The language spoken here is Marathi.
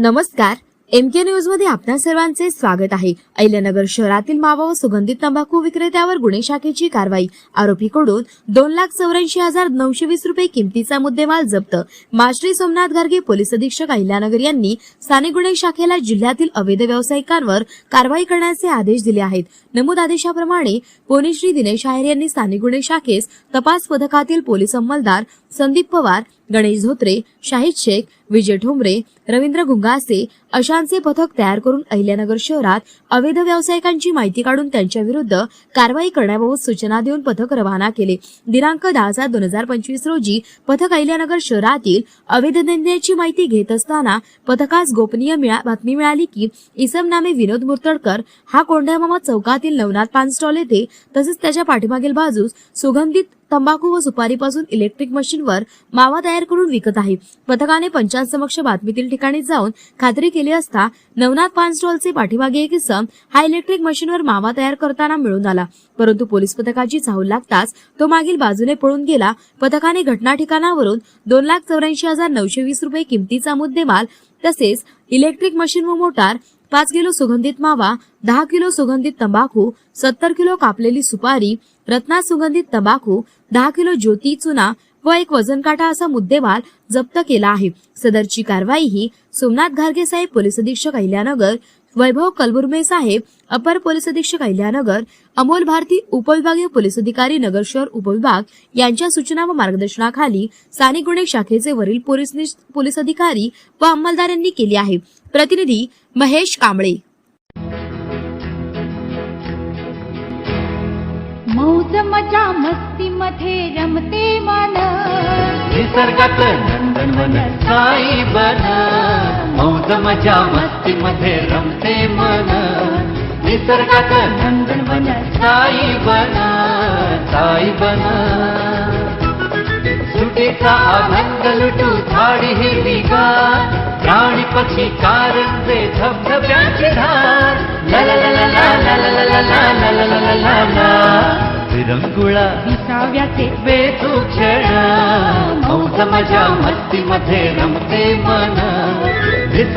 नमस्कार. एम के न्यूजमध्ये आपल्या सर्वांचे स्वागत आहे. अहिल्यानगर शहरातील मावा व सुगंधित तंबाखू विक्रेत्यावर गुन्हे शाखेची कारवाई. आरोपीकडून दोन लाख चौऱ्याऐंशी हजार नऊशे वीस रुपये किमतीचा मुद्देमाल जप्त. माश्री सोमनाथ गार्गे पोलीस अधीक्षक अहिल्यानगर यांनी स्थानिक गुन्हे शाखेला जिल्ह्यातील अवैध व्यावसायिकांवर कारवाई करण्याचे आदेश दिले आहेत. नमूद आदेशाप्रमाणे पोलीस श्री दिनेश आहेर यांनी स्थानिक गुन्हे शाखेस तपास पथकातील पोलीस अंमलदार संदीप पवार गणेश धोत्रे शाहिद शेख विजय ठोंबरे रवींद्र घुंगासे अशांचे पथक तयार करून अहिल्यानगर शहरात अवैध व्यावसायिकांची माहिती काढून त्यांच्या विरुद्ध कारवाई करण्याबाबत सूचना देऊन पथक रवाना केले. दिनांक दहा सात दोन हजार पंचवीस रोजी पथक अहिल्यानगर शहरातील अवैध धंद्याची माहिती घेत असताना पथकास गोपनीय मिळा- बातमी मिळाली की इसम नामे विनोद मुर्तडकर हा कोंढ्यामामा चौकातील नवनाथ पान स्टॉल येथे तसेच त्याच्या पाठीमागील बाजूस सुगंधित तंबाखू व सुपारीपासून इलेक्ट्रिक मशीनवर मावा तयार करून विकत आहे. पथकाने पंचांसमक्ष बातमीतील ठिकाणी जाऊन खात्री केली असता नवनाथ पान स्टॉलचे पाठीमागे एक इसम हा इलेक्ट्रिक मशीनवर मावा तयार करताना मिळून आला. परंतु पोलीस पथकाची चाहूल लागताच तो मागील बाजूने पळून गेला. पथकाने घटना ठिकाणावरून दोन लाख चौऱ्याऐंशी हजार नऊशे वीस रुपये किमतीचा मुद्देमाल तसेच इलेक्ट्रिक मशीन व मोटार पाच किलो सुगंधित मावा दहा किलो सुगंधित तंबाखू सत्तर किलो कापलेली सुपारी रत्ना सुगंधित तंबाखू दहा किलो ज्योती चुना व एक वजन काटा असा मुद्देमाल जप्त केला आहे. सदरची कारवाई ही सोमनाथ घारगे साहेब पोलीस अधीक्षक अहिल्यानगर वैभव कलबुर्मे साहेब अपर पोलीस अधीक्षक अहिल्यानगर अमोल भारती उपविभागीय पोलीस अधिकारी नगर शहर उपविभाग यांच्या सूचना व मार्गदर्शनाखाली स्थानिक गुन्हे शाखेचे वरील पोलीस अधिकारी व अंमलदार यांनी केली आहे. प्रतिनिधी महेश कांबळे. मौज मजा मस्ती मध्ये रमते मन निसर्गात नंदनवन साई बन मौज मजा मस्ती मध्ये रमते मन निसर्गात नंदनवन साई बन साई बन सुटीचा आनंद लुटू झाडी हिरवी गार प्राणी पक्षी कारंजे धबधब्याची धार ला ला ला ला ला ला ला ला ला ला ला ला ला ला ला विरंगुळा विसाव्याचे बेतू क्षण मौज मजा मस्ती मध्ये रमते मन